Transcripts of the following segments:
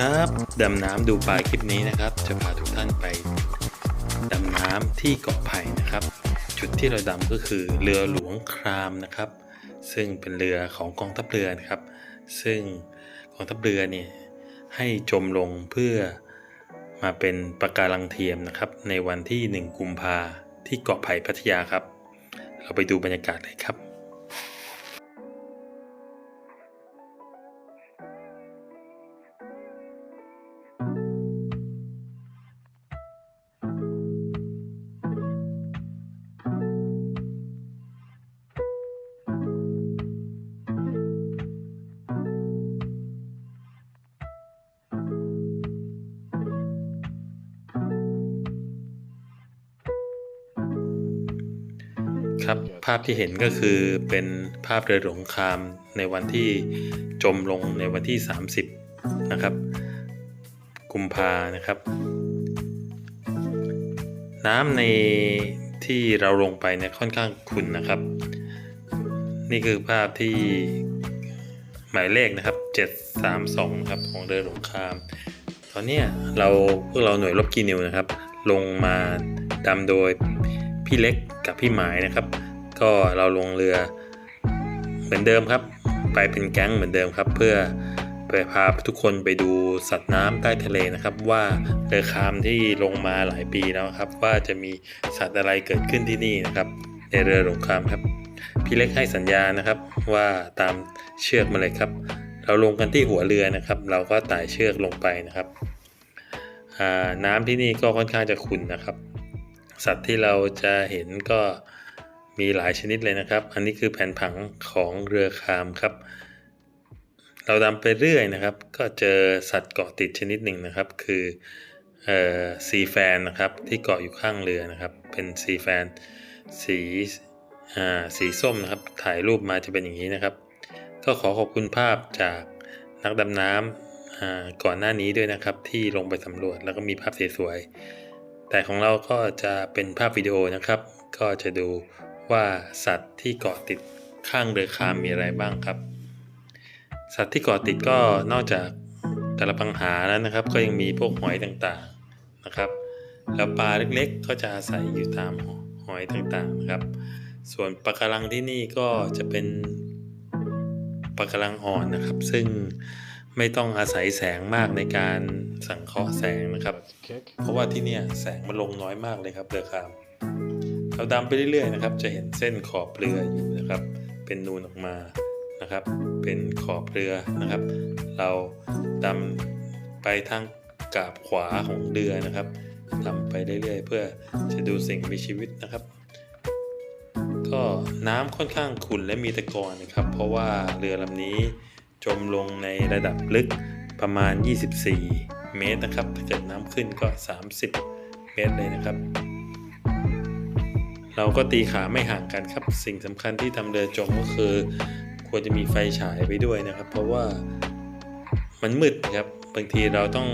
สดีครับดำน้ำดูปลาคลิปนี้นะครับ จะพาทุกท่านไปดำน้ำที่เกาะไผ่นะครับ จุดที่เราดำก็คือเรือหลวงครามนะครับ ซึ่งเป็นเรือของกองทัพเรือนะครับ ซึ่งกองทัพเรือเนี่ยให้จมลงเพื่อมาเป็นปะการังเทียมนะครับ ในวันที่ 1 กุมภาที่เกาะไผ่พัทยาครับ เราไปดูบรรยากาศเลยครับ ครับภาพที่เห็นก็คือเป็นภาพเรือหลวงคามในวันที่จมลงในวันที่ 30 นะครับ กุมภานะครับ น้ำในที่เราลงไปเนี่ยค่อนข้างขุ่นนะครับ นี่คือภาพที่หมายเลขนะครับ 732ครับของเรือหลวงคาม ตอนนี้เราพวกเราหน่วยรบกีนิวนะครับ ลงมาดำโดย พี่เล็กกับพี่หมายนะครับ ก็เราลงเรือเหมือนเดิมครับ ไปเป็นแก๊งเหมือนเดิมครับ เพื่อไปพาทุกคนไปดูสัตว์น้ำใต้ทะเลนะครับ ว่าเรือคามที่ลงมาหลายปีแล้วครับ ว่าจะมีสัตว์อะไรเกิดขึ้นที่นี่นะครับ ในเรือหลวงคามครับพี่เล็กให้สัญญานะครับว่าตามเชือกมาเลยครับ เราลงกันที่หัวเรือนะครับ เราก็ไต่เชือกลงไปนะครับน้ำที่นี่ก็ค่อนข้างจะขุ่นนะครับ สัตว์ที่เราจะเห็นก็มีหลายชนิดเลยนะครับ อันนี้คือแผนผังของเรือคามครับ เราดำไปเรื่อยนะครับ ก็เจอสัตว์เกาะติดชนิดหนึ่งนะครับ คืออซีแฟนนะครับที่เกาะอยู่ข้างเรือนะครับ เป็นซีแฟนสีสีส้มนะครับ ถ่ายรูปมาจะเป็นอย่างนี้นะครับ ก็ขอขอบคุณภาพจากนักดำน้ำก่อนหน้านี้ด้วยนะครับที่ลงไปสำรวจแล้วก็มีภาพสวยๆ แต่ของเราก็จะเป็นภาพวิดีโอนะครับ ก็จะดูว่าสัตว์ที่เกาะติดข้างเรือคามมีอะไรบ้างครับ สัตว์ที่เกาะติดก็นอกจากแต่ละปังหาแล้วนะครับ ก็ยังมีพวกหอยต่างๆนะครับ แล้วปลาเล็กๆ ก็จะอาศัยอยู่ตามหอยต่างๆนะครับ ส่วนปะการังที่นี่ก็จะเป็นปะการังอ่อนนะครับ ซึ่ง ไม่ต้องอาศัยแสงมากในการสังเคราะห์แสงนะครับ เพราะว่าที่เนี่ยแสงมันลงน้อยมากเลยครับเรือคามเราดำไปเรื่อยๆนะครับ จะเห็นเส้นขอบเรืออยู่นะครับ เป็นนูนออกมานะครับ เป็นขอบเรือนะครับ เราดำไปทางกาบขวาของเรือนะครับดำไปเรื่อยๆ เพื่อจะดูสิ่งมีชีวิตนะครับ ก็น้ำค่อนข้างขุ่นและมีตะกอนนะครับ เพราะว่าเรือลำนี้ จมลงในระดับลึกประมาณ 24 เมตรนะครับ ถ้าเกิดน้ำขึ้นก็ 30 เมตรเลยนะครับ เราก็ตีขาไม่ห่างกันครับ สิ่งสำคัญที่ทำเรือจมก็คือ ควรจะมีไฟฉายไปด้วยนะครับ เพราะว่ามันมืดครับ บางทีเราต้อง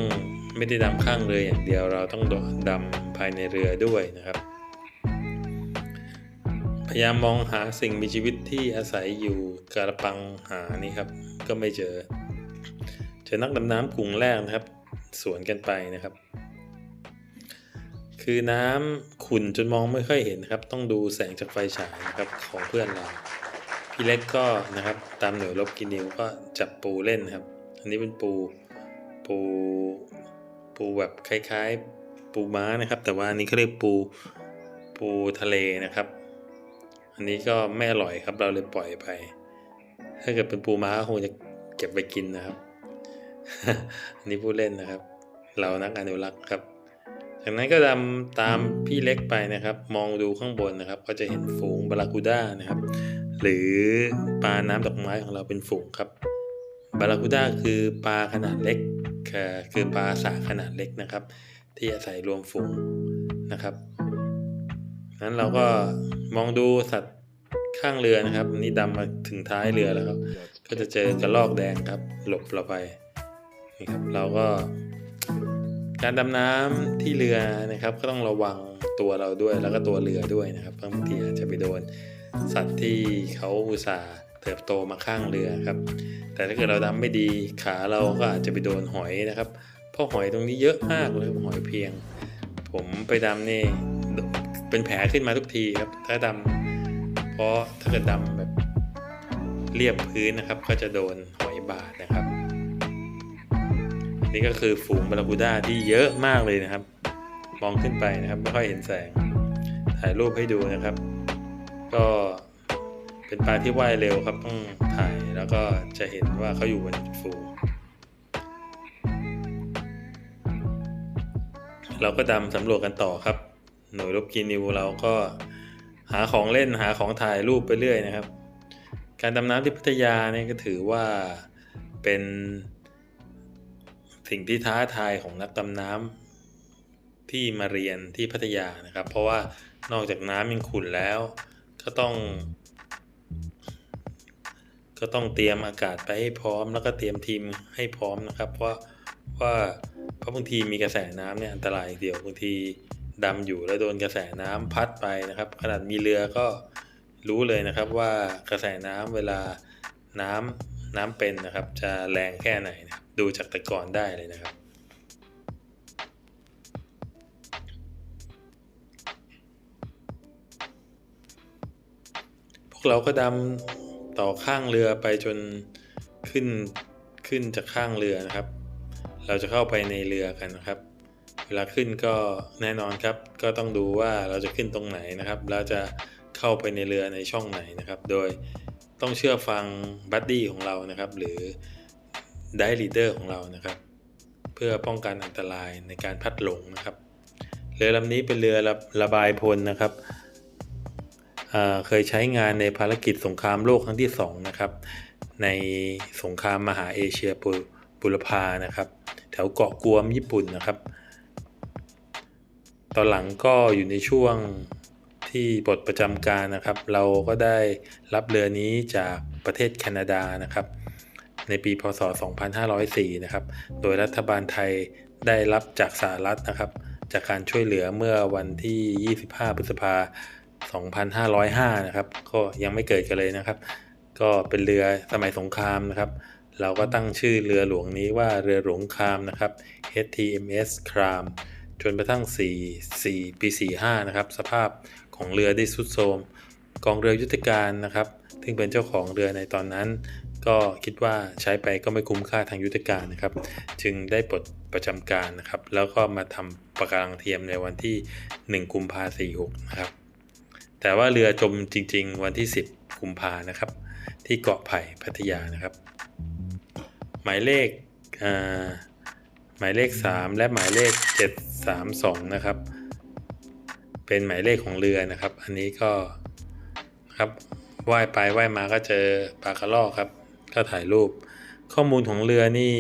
ไม่ได้ดำข้างเรืออย่างเดียว เราต้องดำภายในเรือด้วยนะครับ ยายามมองหาสิ่งมีชีวิตที่อาศัยอยู่กระปังหานี่ครับ ก็ไม่เจอ เจอนักดำน้ำกลุ่มแรกนะครับ สวนกันไปนะครับ คือน้ำขุ่นจนมองไม่ค่อยเห็นนะครับ ต้องดูแสงจากไฟฉายนะครับของเพื่อนเราพี่เล็กก็นะครับตามหน่วยรบกินนิวก็จับปูเล่นนครับ อันนี้เป็นปูปูปูแบบคล้ายๆ ปูม้านะครับ แต่ว่าอันนี้เขาเรียกปูปูทะเลนะครับ อันนี้ก็ไม่อร่อยครับ เราเลยปล่อยไป ถ้าเกิดเป็นปูม้าคงจะเก็บไปกินนะครับ อันนี้ผู้เล่นนะครับ เรานักอนุรักษ์ครับ จากนั้นก็ดำตามพี่เล็กไปนะครับ มองดูข้างบนนะครับ ก็จะเห็นฝูงบารากูด้านะครับ หรือปลาน้ำดอกไม้ของเราเป็นฝูงครับ บารากูด้าคือปลาขนาดเล็กคือคือปลาสาขนาดเล็กนะครับ ที่อาศัยรวมฝูงนะครับ นั้นเราก็มองดูสัตว์ข้างเรือนะครับ นี่ดำมาถึงท้ายเรือแล้วครับ ก็จะเจอกระรอกแดงครับ หลบเราไปนี่ครับเราก็ การดำน้ำที่เรือนะครับ ก็ต้องระวังตัวเราด้วยแล้วก็ตัวเรือด้วยนะครับบางทีอาจจะไปโดนสัตว์ที่เขาอุตส่าห์เติบโตมาข้างเรือครับ แต่ถ้าเกิดเราดำไม่ดีขาเราก็อาจจะไปโดนหอยนะครับเพราะหอยตรงนี้เยอะมากเลยหอยเพียง ผมไปดำนี่ เป็นแผลขึ้นมาทุกทีครับ ถ้าดำเพราะถ้าเกิดดำแบบเรียบพื้นนะครับ ก็จะโดนหอยบาดนะครับ นี่ก็คือฝูงบาราคูด้าที่เยอะมากเลยนะครับ มองขึ้นไปนะครับไม่ค่อยเห็นแสง ถ่ายรูปให้ดูนะครับ ก็เป็นปลาที่ว่ายเร็วครับต้องถ่ายแล้วก็จะเห็นว่าเขาอยู่บนฝูงเราก็ดำสำรวจกันต่อครับ หน่วยรบกินิวเราก็หาของเล่นหาของถ่ายรูปไปเรื่อยนะครับ การดำน้ำที่พัทยาเนี่ยก็ถือว่าเป็นสิ่งที่ท้าทายของนักดำน้ำที่มาเรียนที่พัทยานะครับ เพราะว่านอกจากน้ำยังขุ่นแล้ว ก็ต้อง ก็ต้องเตรียมอากาศไปให้พร้อม แล้วก็เตรียมทีมให้พร้อมนะครับ เพราะว่าเพราะบางทีมีกระแสน้ำเนี่ยอันตรายเดียวบางที ดำอยู่แล้วโดนกระแสน้ำพัดไปนะครับ ขนาดมีเรือก็รู้เลยนะครับว่ากระแสน้ำเวลาน้ำน้ำเป็นนะครับ จะแรงแค่ไหนนะดูจากตะกอนได้เลยนะครับ พวกเราก็ดำต่อข้างเรือไปจนขึ้นขึ้นจากข้างเรือนะครับ เราจะเข้าไปในเรือกันนะครับ เวลาขึ้นก็แน่นอนครับ ก็ต้องดูว่าเราจะขึ้นตรงไหนนะครับ แล้วจะเข้าไปในเรือในช่องไหนนะครับ โดยต้องเชื่อฟังบัดดี้ของเรานะครับ หรือไดลีเดอร์ของเรานะครับ เพื่อป้องกันอันตรายในการพัดหลงนะครับ เรือลำนี้เป็นเรือระระบายพลนะครับเคยใช้งานในภารกิจสงครามโลกครั้งที่2นะครับ ในสงครามมหาเอเชียปุบุรพานะครับ แถวเกาะกวมญี่ปุ่นนะครับ ตอนหลังก็อยู่ในช่วงที่ปลดประจำการนะครับ เราก็ได้รับเรือนี้จากประเทศแคนาดานะครับ ในปีพศ 2504 นะครับ โดยรัฐบาลไทยได้รับจากสหรัฐนะครับ จากการช่วยเหลือเมื่อวันที่ 25 พฤษภา2505 นะครับ ก็ยังไม่เกิดกันเลยนะครับ ก็เป็นเรือสมัยสงครามนะครับ เราก็ตั้งชื่อเรือหลวงนี้ว่าเรือหลวงครามนะครับ HTMS คราม จนกระทั่ง 4 4 ปี 45 นะครับ สภาพของเรือได้สุดโทรมกองเรือยุทธการนะครับ ซึ่งเป็นเจ้าของเรือในตอนนั้น ก็คิดว่าใช้ไปก็ไม่คุ้มค่าทางยุทธการนะครับ จึงได้ปลดประจำการนะครับ แล้วก็มาทำประการังเทียมในวันที่ 1 กุมภาพันธ์46 นะครับ แต่ว่าเรือจมจริง ๆ วันที่ 10 กุมภานะครับ ที่เกาะไผ่พัทยานะครับ หมายเลขอ่า หมายเลข 3 และหมายเลข 732 นะครับ เป็นหมายเลขของเรือนะครับ อันนี้ก็ครับว่ายไปว่ายมาก็เจอปลากระรอกครับ ก็ถ่ายรูป ข้อมูลของเรือนี่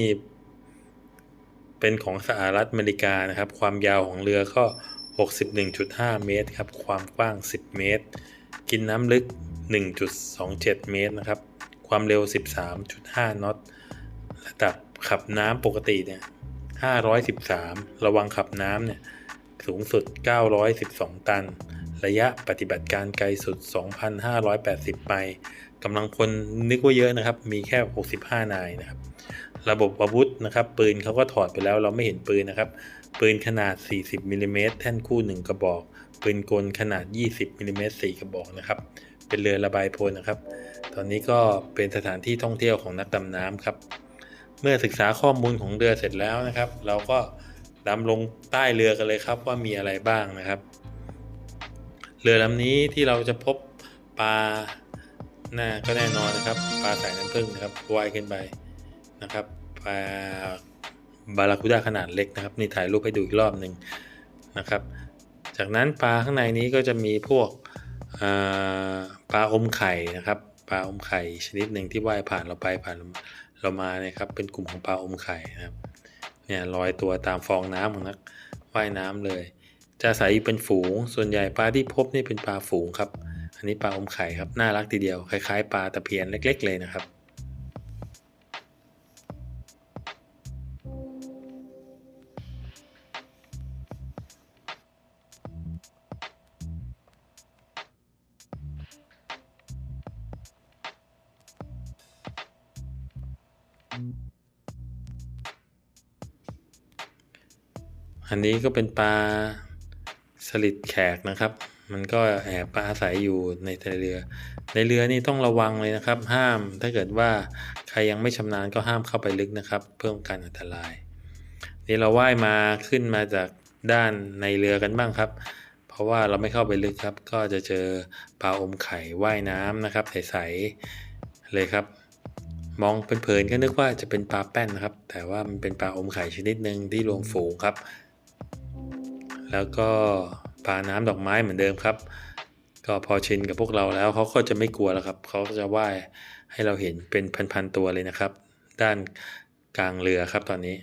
เป็นของสหรัฐอเมริกานะครับ ความยาวของเรือก็ 61.5 เมตรครับ ความกว้าง 10 เมตร กินน้ำลึก 1.27 เมตรนะครับ ความเร็ว 13.5 น็อต ระดับขับน้ำปกติเนี่ย 513 ระวังขับน้ำเนี่ยสูงสุด 912 ตัน ระยะปฏิบัติการไกลสุด 2,580 ไมล์กำลังพลนึกว่าเยอะนะครับ มีแค่ 65 นายนะครับ ระบบอาวุธนะครับ ปืนเขาก็ถอดไปแล้วเราไม่เห็นปืนนะครับ ปืนขนาด 40มิลลิเมตรแท่นคู่ 1 กระบอก ปืนกลขนาด 20มิลลิเมตร4กระบอกนะครับ เป็นเรือระบายพลนะครับ ตอนนี้ก็เป็นสถานที่ท่องเที่ยวของนักดำน้ำครับ เมื่อศึกษาข้อมูลของเรือเสร็จแล้วนะครับ เราก็ดำลงใต้เรือกันเลยครับว่ามีอะไรบ้างนะครับ เรือลำนี้ที่เราจะพบปลาหน่าก็แน่นอนนะครับปลาสายน้ำผึ้งนะครับว่ายขึ้นไปนะครับปลาบาราคูด้าขนาดเล็กนะครับ นี่ถ่ายรูปให้ดูอีกรอบหนึ่งนะครับ จากนั้นปลาข้างในนี้ก็จะมีพวกปลาอมไข่นะครับปลาอมไข่ชนิดหนึ่งที่ว่ายผ่านเราไปผ่าน เรามาเนี่ยครับเป็นกลุ่มของปลาอมไข่นะครับเนี่ยลอยตัวตามฟองน้ำของนักว่ายน้ำเลย จะอาศัยเป็นฝูง ส่วนใหญ่ปลาที่พบนี่เป็นปลาฝูงครับ อันนี้ปลาอมไข่ครับน่ารักทีเดียวคล้ายๆ ปลาตะเพียนเล็ก ๆ เลยนะครับ อันนี้ก็เป็นปลาสลิดแขกนะครับ มันก็แอบปลาอาศัยอยู่ในเรือ ในเรือนี่ต้องระวังเลยนะครับ ห้ามถ้าเกิดว่าใครยังไม่ชำนาญก็ห้ามเข้าไปลึกนะครับ เพิ่มการอันตราย นี่เราว่ายมาขึ้นมาจากด้านในเรือกันบ้างครับ เพราะว่าเราไม่เข้าไปลึกครับ ก็จะเจอปลาอมไข่ว่ายน้ำนะครับ ใสๆเลยครับ มองเพลินๆก็นึกว่าจะเป็นปลาแป้นนะครับ แต่ว่ามันเป็นปลาอมไข่ชนิดหนึ่งที่รวมฝูงครับ แล้วก็ปาน้ำดอกไม้เหมือนเดิมครับ ก็พอชินกับพวกเราแล้วเขาก็จะไม่กลัวแล้วครับเขาก็จะว่ายให้เราเห็นเป็นพันๆตัวเลยนะครับ ด้านกลางเรือครับตอนนี้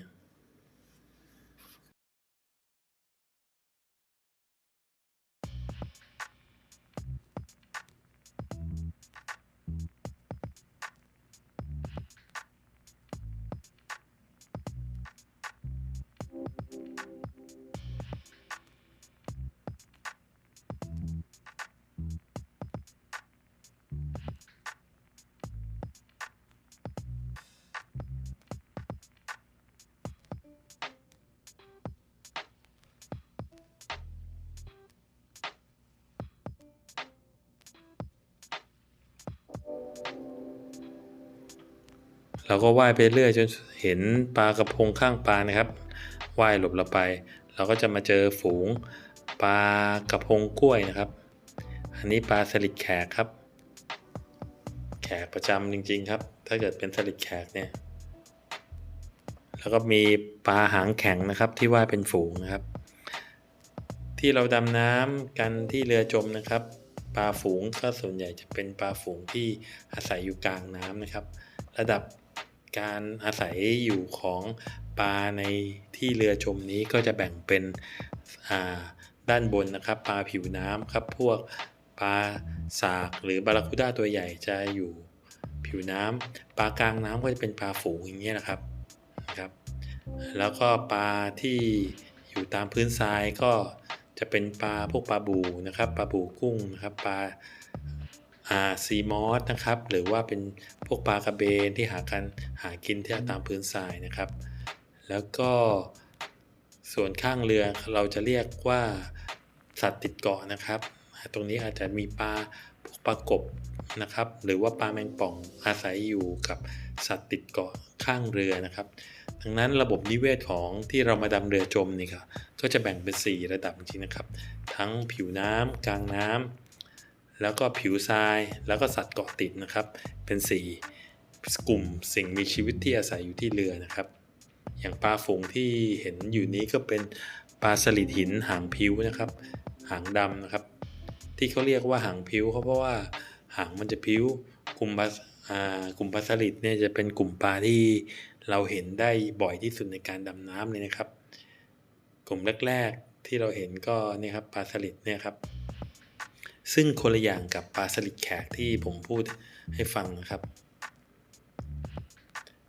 เราก็ว่ายไปเรื่อยจนเห็นปลากระพงข้างปลานะครับว่ายหลบเราไป เราก็จะมาเจอฝูงปลากระพงกล้วยนะครับ อันนี้ปลาสลิดแขกครับ แขกประจำจริง ๆ ครับ ถ้าเกิดเป็นสลิดแขกเนี่ย แล้วก็มีปลาหางแข็งนะครับ ที่ว่ายเป็นฝูงนะครับ ที่เราดำน้ำกันที่เรือจมนะครับ ปลาฝูงก็ส่วนใหญ่จะเป็นปลาฝูงที่อาศัยอยู่กลางน้ำนะครับ ระดับ การอาศัยอยู่ของปลาในที่เรือจมนี้ก็จะแบ่งเป็นด้านบนนะครับ ปลาผิวน้ำครับพวกปลาสากหรือบาราคูด้าตัวใหญ่จะอยู่ผิวน้ำปลากลางน้ำก็จะเป็นปลาฝูงอย่างเงี้ยนะครับนะครับ แล้วก็ปลาที่อยู่ตามพื้นทรายก็จะเป็นปลาพวกปลาบูนะครับปลาบูกุ้งนะครับปลา ซีมอสนะครับ หรือว่าเป็นพวกปลากระเบนที่หากันหากินที่ตามพื้นทรายนะครับ แล้วก็ส่วนข้างเรือเราจะเรียกว่าสัตว์ติดเกาะนะครับ ตรงนี้อาจจะมีปลาพวกปลากบนะครับ หรือว่าปลาแมงป่องอาศัยอยู่กับสัตว์ติดเกาะข้างเรือนะครับ ดังนั้นระบบนิเวศของที่เรามาดำเรือจมนี่ครับก็จะแบ่งเป็น 4 ระดับจริงๆนะครับ ทั้งผิวน้ำกลางน้ำ แล้วก็ผิวทราย แล้วก็สัตว์เกาะติดนะครับ เป็น 4 กลุ่มสิ่งมีชีวิตที่อาศัยอยู่ที่เรือนะครับ อย่างปลาฝูงที่เห็นอยู่นี้ก็เป็นปลาสลิดหินหางพิ้วนะครับ หางดำนะครับ ที่เขาเรียกว่าหางพิ้วเพราะว่าหางมันจะพิ้วกลุ่มปลากลุ่มปลาสลิดเนี่ยจะเป็นกลุ่มปลาที่เราเห็นได้บ่อยที่สุดในการดำน้ำเลยนะครับ กลุ่มแรก ๆที่เราเห็นก็เนี่ยครับปลาสลิดเนี่ยครับ ซึ่งคนละอย่างกับปลาสลิดแขกที่ผมพูดให้ฟังนะครับ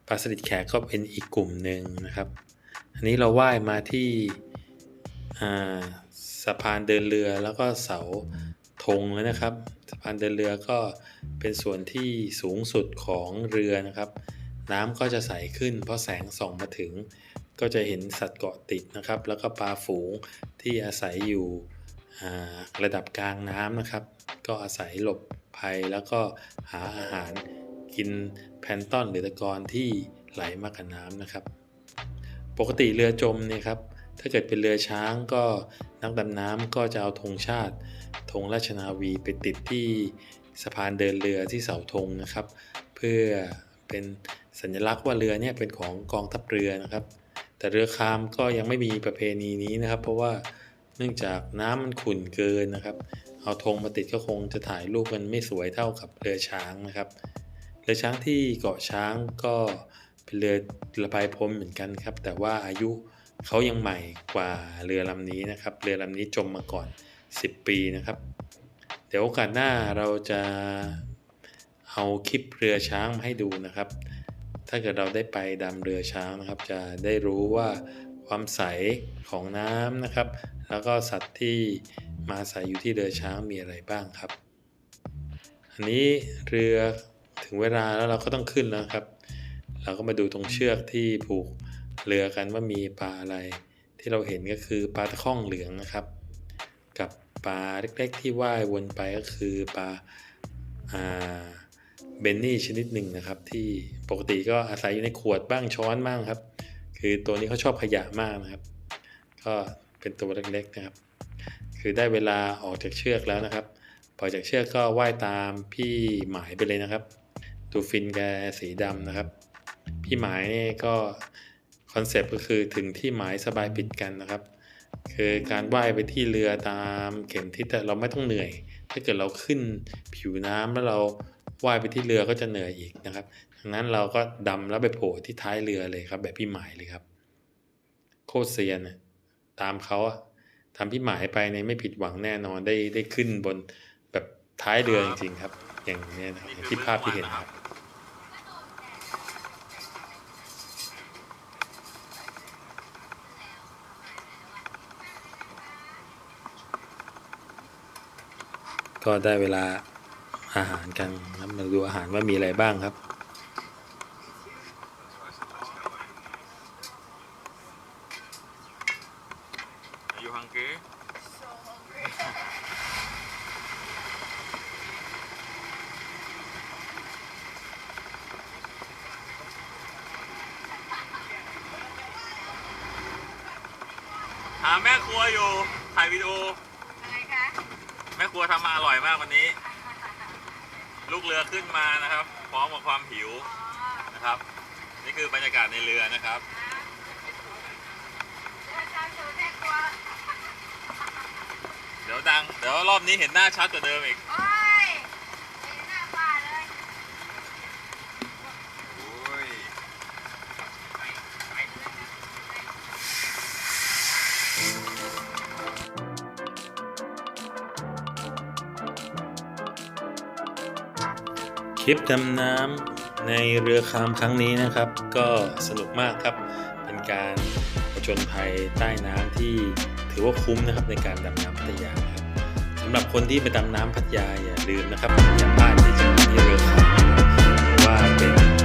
ปลาสลิดแขกก็เป็นอีกกลุ่มหนึ่งนะครับ อันนี้เราว่ายมาที่สะพานเดินเรือแล้วก็เสาธงแล้วนะครับ สะพานเดินเรือก็เป็นส่วนที่สูงสุดของเรือนะครับ น้ำก็จะใสขึ้น เพราะแสงส่องมาถึง ก็จะเห็นสัตว์เกาะติดนะครับ แล้วก็ปลาฝูงที่อาศัยอยู่ ระดับกลางน้ำนะครับ ก็อาศัยหลบภัยแล้วก็หาอาหารกินแพนต้อนหรือตะกอนที่ไหลมากับน้ำนะครับ ปกติเรือจมเนี่ยครับ ถ้าเกิดเป็นเรือช้างก็นักดำน้ำก็จะเอาธงชาติธงราชนาวีไปติดที่สะพานเดินเรือที่เสาธงนะครับ เพื่อเป็นสัญลักษณ์ว่าเรือเนี่ยเป็นของกองทัพเรือนะครับ แต่เรือคามก็ยังไม่มีประเพณีนี้นะครับ เพราะว่า เนื่องจากน้ำมันขุ่นเกินนะครับ เอาธงมาติดก็คงจะถ่ายรูปกันไม่สวยเท่ากับเรือช้างนะครับ เรือช้างที่เกาะช้างก็เป็นเรือระบายพรมเหมือนกันครับ แต่ว่าอายุเขายังใหม่กว่าเรือลำนี้นะครับ เรือลำนี้จมมาก่อน 10 ปีนะครับ เดี๋ยวโอกาสหน้าเราจะเอาคลิปเรือช้างมาให้ดูนะครับ ถ้าเกิดเราได้ไปดำเรือช้างนะครับ จะได้รู้ว่าความใสของน้ำนะครับ แล้วก็สัตว์ที่มาอาศัยอยู่ที่เรือช้างมีอะไรบ้างครับ อันนี้เรือถึงเวลาแล้วเราก็ต้องขึ้นแล้วครับ เราก็มาดูตรงเชือกที่ผูกเรือกันว่ามีปลาอะไร ที่เราเห็นก็คือปลาตะข้องเหลืองนะครับ กับปลาเล็กๆที่ว่ายวนไปก็คือปลาอ่าเบนนี่ชนิดหนึ่งนะครับ ที่ปกติก็อาศัยอยู่ในขวดบ้างช้อนบ้างครับ คือตัวนี้เขาชอบขยะมากนะครับ ก็ เป็นตัวเล็กๆนะครับ คือได้เวลาออกจากเชือกแล้วนะครับปล่อยจากเชือกก็ว่ายตามพี่หมายไปเลยนะครับดูฟินแกสีดำนะครับ พี่หมายนี่ก็คอนเซปต์ก็คือถึงที่หมายสบายปิดกันนะครับ คือการว่ายไปที่เรือตามเข็มทิศแต่เราไม่ต้องเหนื่อย ถ้าเกิดเราขึ้นผิวน้ำแล้วเราว่ายไปที่เรือก็จะเหนื่อยอีกนะครับดังนั้นเราก็ดำแล้วไปโผล่ที่ท้ายเรือเลยครับ แบบพี่หมายเลยครับ โคตรเซียนอะ ตามเขาอะตามพี่หมายไปในยไม่ผิดหวังแน่นอนได้ได้ขึ้นบนแบบท้ายเรือจริงๆครับ อย่างเนี้ยนะครับอย่างที่ภาพที่เห็นครับก็ได้เวลาอาหารกันครับมาดูอาหารว่ามีอะไรบ้างครับ แม่ครัวอยู่ ถ่ายวิดีโอ อะไรคะแม่ครัวทำมาอร่อยมากวันนี้ ลูกเรือขึ้นมานะครับ พร้อมกับความหิวอ๋อนะครับ นี่คือบรรยากาศในเรือนะครับเดินทางสู่แม่ครัวเดี๋ยวดัง เดี๋ยวรอบนี้เห็นหน้าชัดกว่าเดิมอีกโอ้ คลิปดำน้ำในเรือคามครั้งนี้นะครับ ก็สนุกมากครับ เป็นการผจญภัยใต้น้ำที่ถือว่าคุ้มนะครับในการดำน้ำพัทยาครับสำหรับคนที่ไปดำน้ำพัทยาอย่าลืมนะครับอย่าพลาดที่จะมาที่เรือคามว่าเป็น